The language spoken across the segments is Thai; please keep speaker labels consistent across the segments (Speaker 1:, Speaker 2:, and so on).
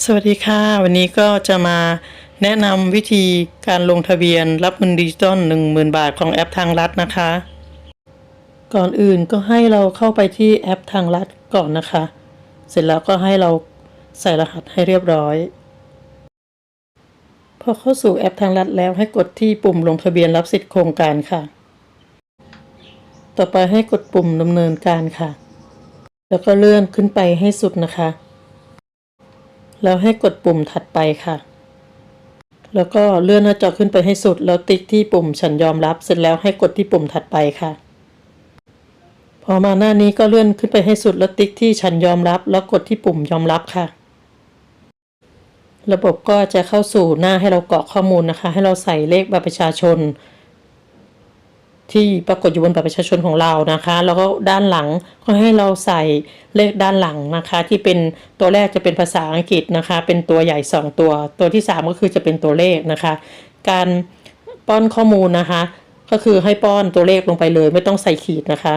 Speaker 1: สวัสดีค่ะ วันนี้ก็จะมาแนะนำวิธีการลงทะเบียนรับเงินดิจิตอล10,000 บาทของแอปทางรัฐนะคะ ก่อนอื่นก็ให้เราเข้าไปที่แอปทางรัฐก่อนนะคะ เสร็จแล้วก็ให้เราใส่รหัสให้เรียบร้อย พอเข้าสู่แอปทางรัฐแล้วให้กดที่ปุ่มลงทะเบียนรับสิทธิโครงการค่ะ ต่อไปให้กดปุ่มดำเนินการค่ะ แล้วก็เลื่อนขึ้นไปให้สุดนะคะ แล้วให้กดปุ่มถัดไปค่ะ แล้วก็เลื่อนหน้าจอขึ้นไปให้สุด แล้วติ๊กที่ปุ่มฉันยอมรับ เสร็จแล้วให้กดที่ปุ่มถัดไปค่ะ พอมาหน้านี้ก็เลื่อนขึ้นไปให้สุด แล้วติ๊กที่ฉันยอมรับ แล้วกดที่ปุ่มยอมรับค่ะ ระบบก็จะเข้าสู่หน้าให้เรากรอกข้อมูลนะคะ ให้เราใส่เลขบัตรประชาชน ที่ปรากฏอยู่บนบัตรประชาชนของเรานะคะ แล้วก็ด้านหลังก็ให้เราใส่เลขด้านหลังนะคะ ที่เป็นตัวแรกจะเป็นภาษาอังกฤษนะคะ เป็นตัวใหญ่ 2 ตัว ตัวที่ 3 ก็คือจะเป็นตัวเลขนะคะ การป้อนข้อมูลนะคะ ก็คือให้ป้อนตัวเลขลงไปเลย ไม่ต้องใส่ขีดนะคะ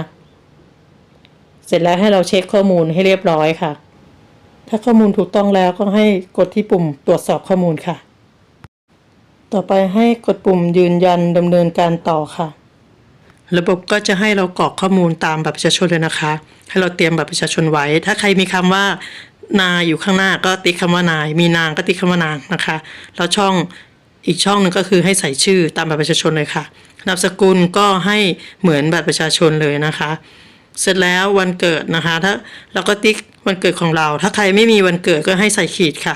Speaker 1: เสร็จแล้วให้เราเช็คข้อมูลให้เรียบร้อยค่ะ ถ้าข้อมูลถูกต้องแล้วก็ให้กดที่ปุ่มตรวจสอบข้อมูลค่ะ ต่อไปให้กดปุ่มยืนยันดำเนินการต่อค่ะ ระบบก็จะให้เรากรอกข้อมูลตามบัตรประชาชนเลยนะคะ ให้เราเตรียมบัตรประชาชนไว้ ถ้าใครมีคำว่านายอยู่ข้างหน้าก็ติ๊กคำว่านาย มีนางก็ติ๊กคำว่านางนะคะแล้วช่องอีกช่องหนึ่งก็คือให้ใส่ชื่อตามบัตรประชาชนเลยค่ะนามสกุลก็ให้เหมือนบัตรประชาชนเลยนะคะ เสร็จแล้ววันเกิดนะคะ ถ้าเราก็ติ๊กวันเกิดของเรา ถ้าใครไม่มีวันเกิดก็ให้ใส่ขีดค่ะ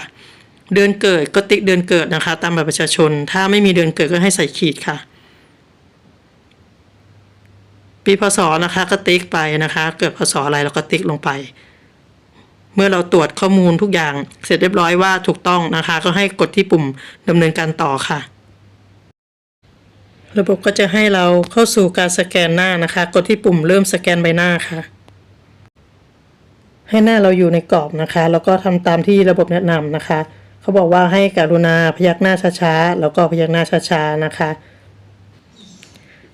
Speaker 1: เดือนเกิดก็ติ๊กเดือนเกิดนะคะ ตามบัตรประชาชน ถ้าไม่มีเดือนเกิดก็ให้ใส่ขีดค่ะีพศนะคะก็ติ๊กไปนะคะ เกิดพศอะไรเราก็ติ๊กลงไป เมื่อเราตรวจข้อมูลทุกอย่างเสร็จเรียบร้อยว่าถูกต้องนะคะ ก็ให้กดที่ปุ่มดำเนินการต่อค่ะ ระบบก็จะให้เราเข้าสู่การสแกนหน้านะคะ กดที่ปุ่มเริ่มสแกนใบหน้าค่ะให้หน้าเราอยู่ในกรอบนะคะ แล้วก็ทำตามที่ระบบแนะนำนะคะ เขาบอกว่าให้การุณาพยักหน้าช้าๆ แล้วก็พยักหน้าช้าๆ นะคะ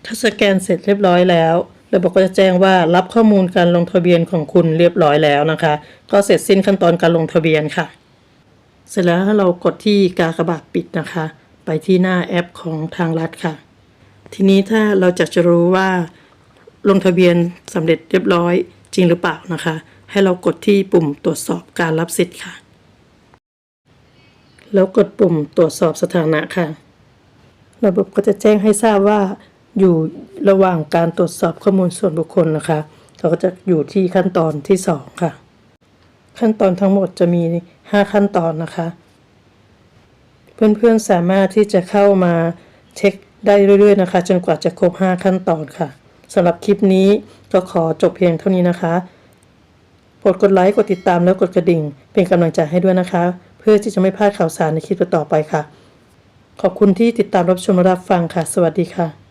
Speaker 1: ถ้าสแกนเสร็จเรียบร้อยแล้วระบบก็จะแจ้งว่ารับข้อมูลการลงทะเบียนของคุณเรียบร้อยแล้วนะคะ ก็เสร็จสิ้นขั้นตอนการลงทะเบียนค่ะ เสร็จแล้วเรากดที่กากบาทปิดนะคะ ไปที่หน้าแอปของทางรัฐค่ะ ทีนี้ถ้าเราจะจะรู้ว่า ลงทะเบียนสำเร็จเรียบร้อยจริงหรือเปล่านะคะ ให้เรากดที่ปุ่มตรวจสอบการรับสิทธิ์ค่ะ แล้วกดปุ่มตรวจสอบสถานะค่ะ ระบบก็จะแจ้งให้ทราบว่า อยู่ระหว่างการตรวจสอบข้อมูลส่วนบุคคลนะคะ เราก็จะอยู่ที่ขั้นตอนที่สองค่ะ ขั้นตอนทั้งหมดจะมี 5 ขั้นตอนนะคะ เพื่อนๆสามารถที่จะเข้ามาเช็คได้เรื่อยๆนะคะ จนกว่าจะครบ 5 ขั้นตอนค่ะสำหรับคลิปนี้ก็ขอจบเพียงเท่านี้นะคะกดกดไลค์กดติดตามแล้วกดกระดิ่ง เป็นกำลังใจให้ด้วยนะคะ เพื่อที่จะไม่พลาดข่าวสารในคลิปต่อไปค่ะ ขอบคุณที่ติดตามรับชมและรับฟังค่ะ สวัสดีค่ะ